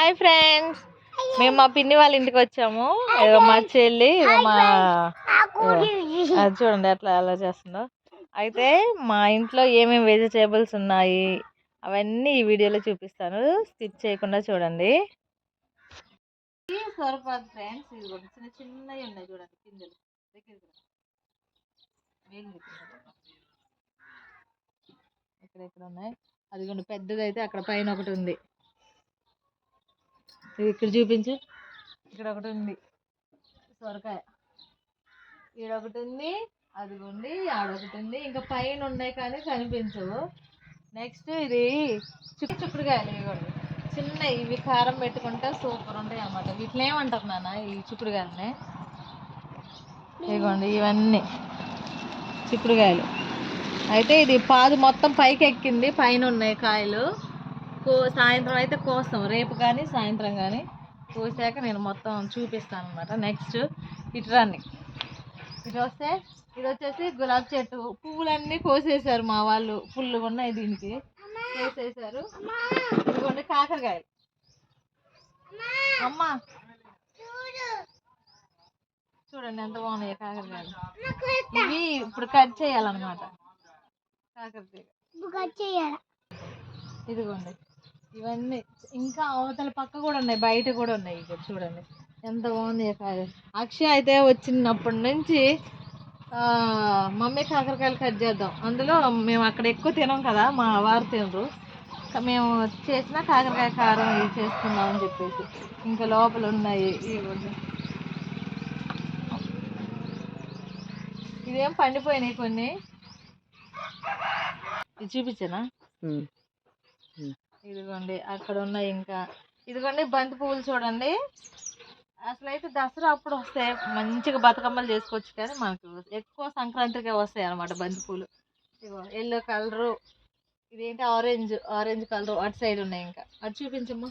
Hi friends మేము మా పిన్ని వాళ్ళ ఇంటికి వచ్చాము. ఇదిగో మా చెల్లి ఇదిగో మా చూడండి అట్లా అలా చేస్తుందో. అయితే మా ఇంట్లో ఏమేమి వెజిటేబుల్స్ ఉన్నాయి అవన్నీ ఈ వీడియోలో చూపిస్తాను. స్కిప్ చేయకుండా చూడండి. సొరపాదు ఫ్రెండ్స్ ఇది చిన్న చిన్నవి ఉన్నాయి చూడండి పిందెలు? ఇక్కడ ఇక్కడ ఉన్నాయి అది కొన్ని పెద్దది అయితే అక్కడ పైన ఒకటి ఉంది. ఇక్కడ చూపించు. ఇక్కడ ఒకటి ఉంది. సొరకాయ. ఈడ ఒకటి ఉంది అదిగోండి ఆడొకటి ఉంది. ఇంకా పైన ఉన్నాయి కానీ కనిపించవు. నెక్స్ట్ ఇది చుక్కు చుక్కుడుకాయలు ఇవ్వండి. చిన్న ఇవి కారం పెట్టుకుంటే సూపర్ ఉంటాయి అన్నమాట. వీటిని ఏమంటారు నాన్న ఈ చిక్కుడుకాయలని? ఇదిగోండి ఇవన్నీ చిక్కుడుకాయలు. అయితే ఇది పాదు మొత్తం పైకి ఎక్కింది పైన ఉన్నాయి కాయలు. కో సాయంత్రం అయితే కోస్తాం. రేపు కానీ సాయంత్రం కానీ కోసాక నేను మొత్తం చూపిస్తాను అనమాట నెక్స్ట్ ఇటు రండి. ఇటు వస్తే ఇది వచ్చేసి గులాబీ చెట్టు. పువ్వులన్నీ కోసేసారు మా వాళ్ళు. ఫుల్గా ఉన్నాయి దీనికి. కోసేసారు ఇదిగోండి కాకరకాయలు. అమ్మా. చూడండి ఎంత బాగున్నాయి కాకరకాయలు. ఇవి ఇప్పుడు కట్ చేయాలన్నమాట. కాకరకాయ. ఇదిగోండి. ఇవన్నీ ఇంకా అవతల పక్క కూడా ఉన్నాయి బయట కూడా ఉన్నాయి ఇక్కడ చూడండి. ఎంత బాగుంది ఈ అక్షయ అయితే వచ్చినప్పటి నుంచి మమ్మీ కాకరకాయలు కట్ చేద్దాం. అందులో మేము అక్కడ ఎక్కువ తినం కదా మా వారు తినరు. మేము చేసిన కాకరకాయ కారం ఇవి చేసుకుందాం అని చెప్పేసి. ఇంకా లోపల ఉన్నాయి ఇదేం పండిపోయినాయి కొన్ని? ఇది చూపించనా? ఇదిగోండి అక్కడ ఉన్నాయి ఇంకా. ఇదిగోండి బంతి పువ్వులు చూడండి. అసలు అయితే దసరా అప్పుడు వస్తాయి. మంచిగా బతుకమ్మలు చేసుకోవచ్చు కానీ మనకు ఎక్కువ సంక్రాంతికే వస్తాయి అన్నమాట బంతి పూలు ఇగో ఎల్లో కలరు ఇదేంటి ఆరెంజ్ ఆరెంజ్ కలర్ అటు సైడ్ ఉన్నాయి ఇంకా. అటు చూపించమ్మా.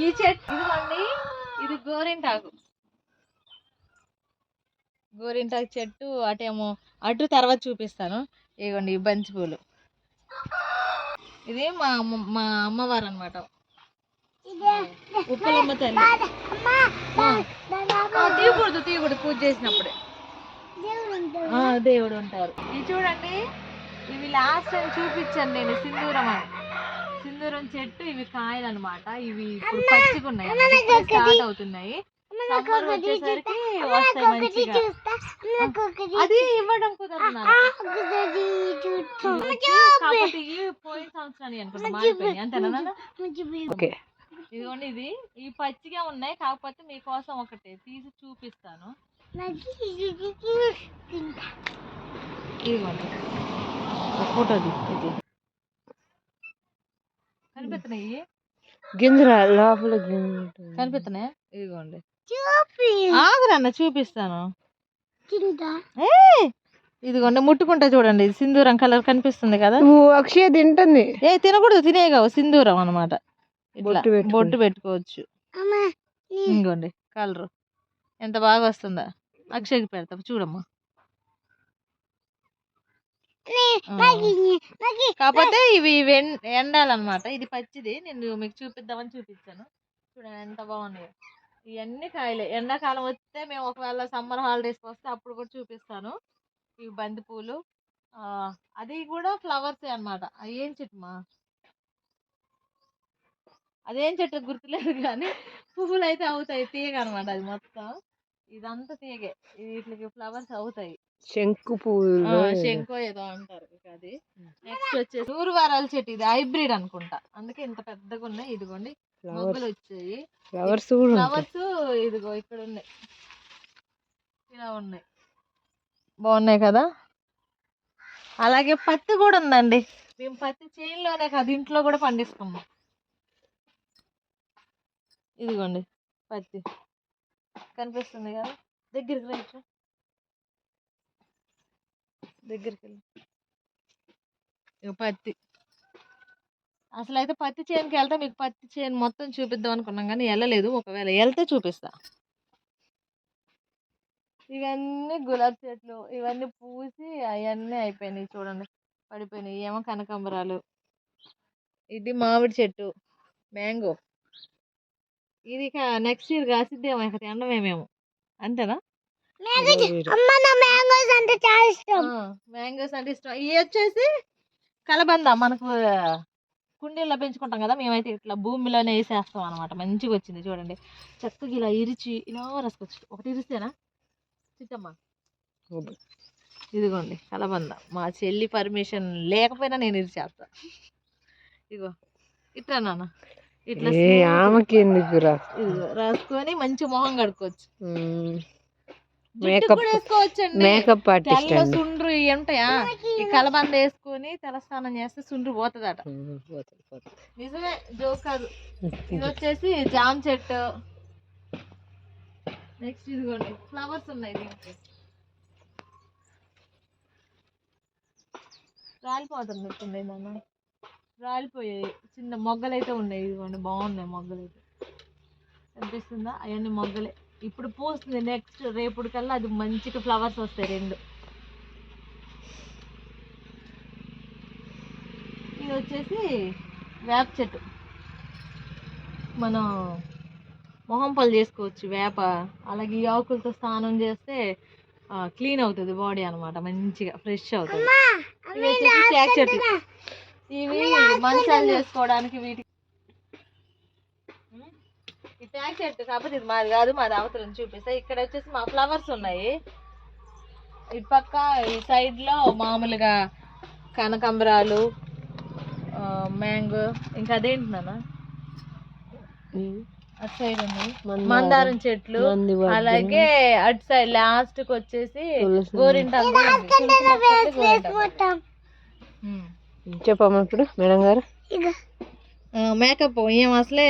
ఈ చెట్టు ఇదిగోండి ఇది గోరింటాకు. గోరింటాకు చెట్టు అటేమో అటు తర్వాత చూపిస్తాను. ఇగోండి ఈ బంతి పూలు. ఇది మా అమ్మ మా అమ్మవారు అనమాట ఉప్పలమ్మ తల్లి. తీయకూడదు తీయకూడదు పూజ చేసినప్పుడే. ఆ, దేవుడు ఉంటారు. ఇది చూడండి ఇవి లాస్ట్ టైం చూపించాను నేను సింధూరం అని. సింధూరం చెట్టు ఇవి కాయలు అనమాట ఇవి ఇప్పుడు పచ్చిగా ఉన్నాయి స్టార్ట్ అవుతున్నాయి. సమ్మర్ వచ్చేసరికి వస్తాయి మంచిగా. అది ఇవ్వడం కుదరదు పోయిన అనుకుంటా అంతేనా? ఓకే. ఇదిగోండి ఇది. ఈ పచ్చిగా ఉన్నాయి కాకపోతే మీకోసం ఒకటి తీసి చూపిస్తాను. ఇదిగోండి. ఫోటో కనిపిస్తున్నాయి? గింజర లోపల గింజ. కనిపిస్తున్నాయా? ఇదిగోండి. ఆగురన్న చూపిస్తాను. ఏ ఇదిగోండి ముట్టుకుంటా చూడండి ఇది సింధూరం కలర్ కనిపిస్తుంది కదా. నువ్వు అక్షయ తింటుంది. ఏ తినకూడదు తినేయగా సింధూరం అన్నమాట. ఇట్లా బొట్టు పెట్టుకో. బొట్టు పెట్టుకోవచ్చు. ఇంకోండి కలరు. ఎంత బాగా వస్తుందా? అక్షయ్కి పెడతా చూడమ్మా. కాకపోతే ఇవి ఎండాలన్నమాట. ఇది పచ్చిది నేను మీకు చూపిద్దామని చూపించాను. చూడండి ఎంత బాగున్నాయో. ఇవన్నీ కాయలే. ఎండాకాలం వస్తే మేము ఒకవేళ సమ్మర్ హాలిడేస్కి వస్తే అప్పుడు కూడా చూపిస్తాను. ఇవి బంతిపూలు. అది కూడా ఫ్లవర్సే అన్నమాట. అవి ఏం చెట్టుమా అదేం చెట్టు గుర్తులేదు కానీ పువ్వులు అయితే అవుతాయి. తీగ అనమాట అది మొత్తం. ఇదంతా తీగే. వీటికి ఫ్లవర్స్ అవుతాయి. శంకు ఆ, పువ్వులు శంకో ఏదో అంటారు అది. నెక్స్ట్ వచ్చేసి నూరు వారాల చెట్టు. ఇది హైబ్రిడ్ అనుకుంటా. అందుకే ఇంత పెద్దగా ఉన్నాయి. ఇదిగోండి. మొగ్గలు వచ్చాయి. ఫ్లవర్స్ ఫ్లవర్స్ ఇదిగో ఇక్కడ ఉన్నాయి. ఇలా ఉన్నాయి. బాగున్నాయి కదా? అలాగే పత్తి కూడా ఉందండి. మేము పత్తి చేనులోనే కాదు ఇంట్లో కూడా పండిస్తున్నాం. ఇదిగోండి పత్తి. కనిపిస్తుంది కదా దగ్గరికి రైట్ దగ్గరికి వెళ్ళి పత్తి. అసలు అయితే పత్తి చేనుకి వెళ్తే మీకు పత్తి చేను మొత్తం చూపిద్దాం అనుకున్నాం కానీ వెళ్ళలేదు. ఒకవేళ వెళ్తే చూపిస్తా. ఇవన్నీ గులాబీ చెట్లు ఇవన్నీ పూసి అవన్నీ అయిపోయినాయి చూడండి. పడిపోయినాయి. ఏమో కనకాంబరాలు. ఇది మామిడి చెట్టు. మ్యాంగో. ఇది నెక్స్ట్ ఇయర్ కాసిద్దేమో ఇక తినడమేమేమో అంతేనా? మ్యాంగోస్ అంటే చాలా ఇష్టం. మ్యాంగోస్ అంటే ఇష్టం. ఇవి వచ్చేసి కలబంద మనకు కుండీల్లో పెంచుకుంటాం కదా మేమైతే ఇట్లా భూమిలోనే వేసేస్తాం అనమాట మంచిగా వచ్చింది చూడండి. చక్కగా ఇలా ఇరిచి ఇలా రసుకొచ్చు ఒకటి ఇరిస్తేనా? చిట్టమ్మా. ఇదిగోండి కలబంద. మా చెల్లి పర్మిషన్ లేకపోయినా నేను ఇరిచేస్తా. ఇగో ఇట్లా నాన్న. ఇట్లా ఆమెకి ఇదిగో రాసుకొని మంచి మొహం కడుక్కోవచ్చు. మ్మ్. జుట్టు Makeup- కూడా వేసుకోవచ్చండి. మేకప్ ఆర్టిస్ట్ సుండ్రు ఇవి ఉంటాయా? ఈ కలబంద వేసుకొని తలస్నానం చేస్తే సుండ్రు పోతుందట. నిజమే జోక్ కాదు ఇది వచ్చేసి జామ చెట్టు. నెక్స్ట్ ఇదిగోండి ఫ్లవర్స్ ఉన్నాయి దీనికి రాలిపోతుంది నాన్న రాలిపోయాయి. చిన్న మొగ్గలు అయితే ఉన్నాయి. ఇదిగోండి బాగున్నాయి మొగ్గలు అయితే కనిపిస్తుందా? అవన్నీ మొగ్గలే. ఇప్పుడు పూస్తుంది నెక్స్ట్ రేపుడు కల్లా అది మంచిగా ఫ్లవర్స్ వస్తాయి రెండు. ఇది వచ్చేసి వేప చెట్టు. మనం మొహం పళ్ళు చేసుకోవచ్చు వేప. అలాగే ఈ ఆకులతో స్నానం చేస్తే క్లీన్ అవుతుంది బాడీ అన్నమాట. మంచిగా ఫ్రెష్ అవుతుంది. ఇవి వచ్చేసి తేక చెట్లు ఇవి మంచాలు చేసుకోవడానికి వీటికి. ఈ చెట్టు కాకపోతే ఇది మాది కాదు మాది అవతలని చూపిస్తా. ఇక్కడ వచ్చేసి మా ఫ్లవర్స్ ఉన్నాయి. ఇటు పక్క ఈ side లో మామూలుగా కనకాంబరాలు మ్యాంగో ఇంకా అదేంటి నాన్న. అటు సైడ్ ఉన్నాయి మందారం. చెట్లు. అలాగే అటు సైడ్ లాస్ట్కి వచ్చేసి. గోరింటాకు చెప్పమ్మా ఇప్పుడు మేడం గారు. మేకప్ ఏం అసలే?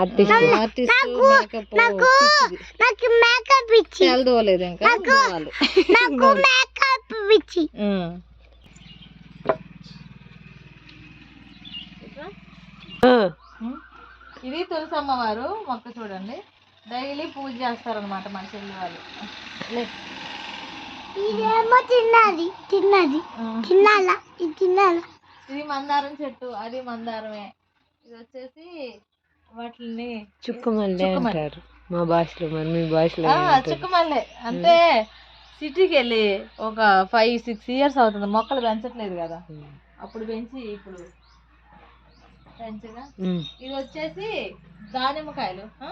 Artist artist makeup. నాకు మేకప్ ఇచ్చి తెలదోలేదు ఇంకా. నాకు మేకప్ ఇచ్చి. ఇది తులసి అమ్మవారు మొక్క చూడండి. డైలీ పూజ చేస్తారనమాట మా చెల్లి వాళ్ళు. లే. ఇదేమో తిన్నది తిన్నది ఆ. తినాలా ఇది తినాలా ఇది మందారం చెట్టు అది మందారమే ఇది వచ్చేసి వాటిని చుక్కమల్లి చుక్కమల్లి. అంటారు మా భాషలో మరి మీ భాషలో? చుక్కమల్లె అంటే సిటీకి వెళ్ళి ఒక ఫైవ్ సిక్స్ ఇయర్స్ అవుతుంది మొక్కలు పెంచట్లేదు కదా. అప్పుడు పెంచి ఇప్పుడు పెంచగా. ఇది వచ్చేసి దానిమ్మకాయలు ఆ?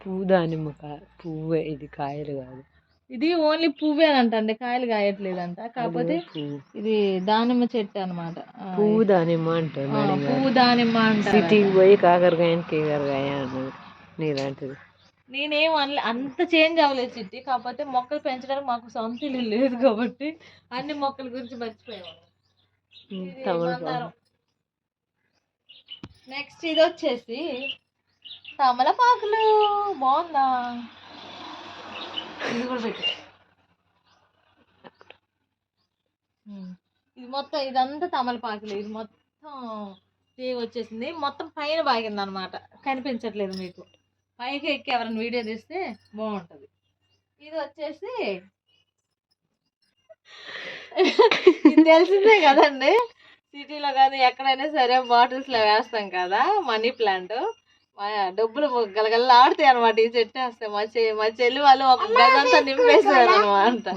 పువ్వు దానిమ్మకాయ పువ్వే ఇది కాయలు కాదు ఇది ఓన్లీ పువ్వేనంటండి కాయలు కాయట్లేదంట. కాకపోతే పువ్వు. ఇది దానిమ్మ చెట్టు అనమాట పువ్వు దానిమ్మ అంటారు గారు. పువ్వు దానిమ్మ అంటారు. సిటీకి పోయి కాకరకాయ కీకరకాయ నీలాంటిది. నేనేం అనలే అంత చేంజ్ అవ్వలేదు చిట్టి కాకపోతే మొక్కలు పెంచడానికి మాకు సొంత ఇల్లు లేదు కాబట్టి అన్ని మొక్కల గురించి మర్చిపోయాము మందారం. నెక్స్ట్ ఇది వచ్చేసి తమలపాకులు. బాగుందా? ఇది మొత్తం ఇదంతా తమలపాకులు. ఇది మొత్తం తీగ వచ్చేసింది. మొత్తం పైన బాగింది అనమాట కనిపించట్లేదు మీకు. పైకి ఎక్కి ఎవరైనా వీడియో తీస్తే బాగుంటుంది. ఇది వచ్చేసి తెలిసిందే కదండి. సిటీలో కానీ ఎక్కడైనా సరే బాటిల్స్లో వేస్తాం కదా మనీ ప్లాంట్ డబ్బులు గలగల ఆడుతాయి అనమాట ఈ చెట్టు వేస్తే మా చె మా చెల్లి వాళ్ళు ఒక గదంతా నింపేశారు అనమాట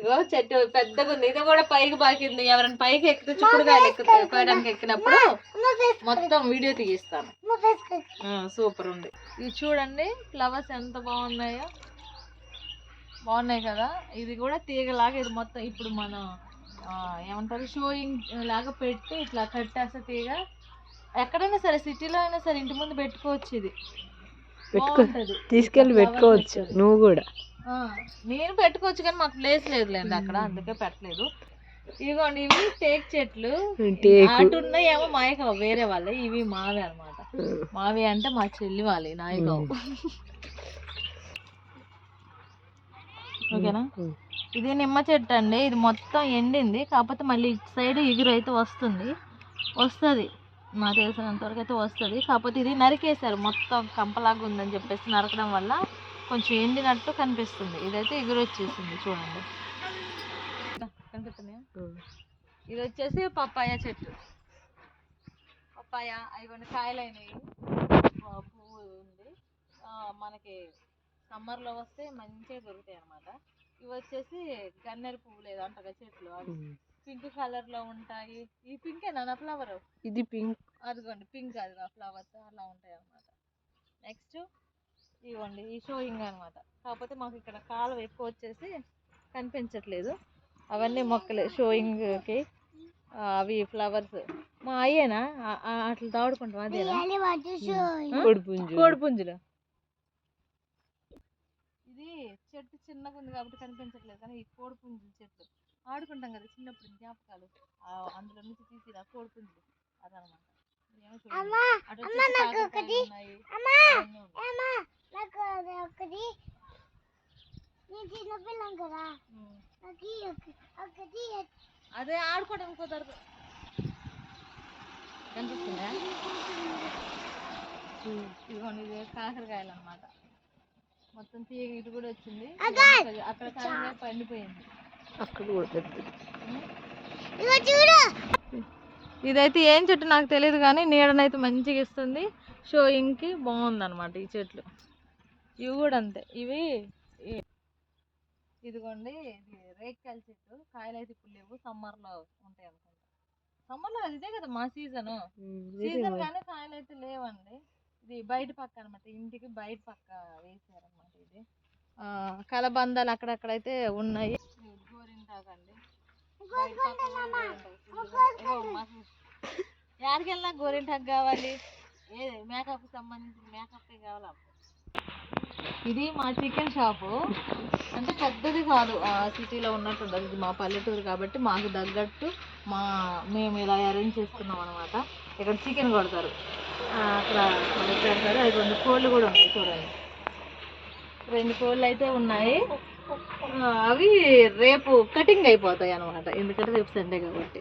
ఇగో చెట్టు పెద్దగా ఉంది. ఇది కూడా పైకి బాకింది. ఎవరైనా పైకి ఎక్కితే చిక్కుడుకాయలు ఎక్కుతాయి కోయడానికి ఎక్కినప్పుడు మొత్తం వీడియో తీయిస్తాను. సూపర్ ఉంది. ఇది చూడండి ఫ్లవర్స్ ఎంత బాగున్నాయో. బాగున్నాయి కదా? ఇది కూడా తీగలాగా ఇది మొత్తం ఇప్పుడు మనం ఏమంటారు? షోయింగ్ లాగా పెట్టి ఇట్లా కట్టేస్తే తీగ ఎక్కడైనా సరే సిటీలో అయినా సరే ఇంటి ముందు పెట్టుకోవచ్చు ఇది. పెట్టుకో బాగుంటది. తీసుకెళ్ళి పెట్టుకోవచ్చు నువ్వు కూడా. ఆ, నేను పెట్టుకోవచ్చు కానీ మాకు ప్లేస్ లేదులేండి అక్కడ అందుకే పెట్టలేదు. ఇదిగోండి ఇవి టేక్ చెట్లు. టేకు. అటు ఉన్నాయేమో మాయ కావు వేరే వాళ్ళే ఇవి మావే అన్నమాట. మావి అంటే మా చెల్లి వాళ్ళే నాయి కావు ఓకేనా. ఇది నిమ్మ చెట్టు అండి ఇది మొత్తం ఎండింది కాకపోతే మళ్ళీ ఇటు సైడ్ ఎగురు అయితే వస్తుంది. వస్తుంది. నాకు తెలిసినంత వరకు అయితే వస్తుంది. కాకపోతే ఇది నరికేశారు. మొత్తం కంపలాగా ఉందని చెప్పేసి నరకడం వల్ల కొంచెం ఎండినట్టు కనిపిస్తుంది. ఇదైతే ఎగురు వచ్చేసింది చూడండి. కనిపిస్తున్నాయా. ఇది వచ్చేసి పప్పాయ చెట్టు. పప్పాయ అవి కొన్ని కాయలు అయినాయి పువ్వు ఉంది. మనకి సమ్మర్లో వస్తే మంచిగా దొరుకుతాయి అన్నమాట ఇవి వచ్చేసి గన్నేరు పువ్వులు ఏదో అంటారు చెట్లు అవి. పింక్ కలర్లో ఉంటాయి. ఈ పింక్ నా ఫ్లవర్? ఇది పింక్. అదిగోండి పింక్ అది ఆ ఫ్లవర్స్ అలా ఉంటాయి అన్నమాట. నెక్స్ట్ ఇవ్వండి ఈ షోయింగ్ అన్నమాట. కాకపోతే మాకు ఇక్కడ కాలువ ఎక్కువ వచ్చేసి కనిపించట్లేదు. అవన్నీ మొక్కలే షోయింగ్కి అవి ఫ్లవర్స్. మా అయ్యేనా? అట్లా దాడుకుంటాం అదేనా? రియల్లీ వాట్ టు షో ఆ? కోడి పుంజు కోడి పుంజులు. ఇది చెట్టు చిన్నగా ఉంది కాబట్టి కనిపించట్లేదు కానీ ఈ కోడి పుంజులు చెట్టు. ఆడుకుంటాం కదా చిన్నప్పుడు జ్ఞాపకాలు. అందులో నుంచి తీసి ఆ కోడి పుంజులు అదనమాట అది ఆడుకోవడానికి కుదరదు. కనిపిస్తుందా ఇదిగోండి ఇది కాకరకాయలు అన్నమాట మొత్తం తీగ ఇటు కూడా వచ్చింది. అక్కడ కాకరకాయ పండిపోయింది. అక్కడ కూడా ఇదైతే ఏం చెట్టు నాకు తెలియదు కానీ నీడనైతే మంచిగా ఇస్తుంది. షోయింగ్కి బాగుంది అనమాట ఈ చెట్లు. ఇవి కూడా అంతే. ఇవి ఇదిగోండి ఇది రేక్కాయల చెట్టు. కాయలు అయితే ఇప్పుడు లేవు. సమ్మర్లో ఉంటాయి అనుకుంటా. సమ్మర్లో అది ఇదే కదా మా సీజను సీజన్ కానీ కాయలు అయితే లేవండి. ఇది బయట పక్క అనమాట ఇంటికి బయట పక్క వేసారనమాట ఇది. ఆ, కలబందాలు అక్కడక్కడైతే ఉన్నాయి. మాకు యాడికి వెళ్ళినా గోరింటాకు కావాలి. ఏ మేకప్ సంబంధించిన మేకప్ కావాలి? ఇది మా చికెన్ షాపు. అంటే పెద్దది కాదు. ఆ సిటీలో ఉన్నట్టు ఉండదు ఇది మా పల్లెటూరు కాబట్టి మాకు తగ్గట్టు మా మేము ఇలా అరేంజ్ చేసుకున్నాం అనమాట ఇక్కడ చికెన్ కొడతారు. అక్కడ పెడతారు అది రెండు కోళ్ళు కూడా ఉన్నాయి చూడండి. రెండు కోళ్ళు అయితే ఉన్నాయి. అవి రేపు కటింగ్ అయిపోతాయి అనమాట ఎందుకంటే రేపు సండే కాబట్టి.